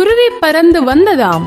குருவி பறந்து வந்ததாம்.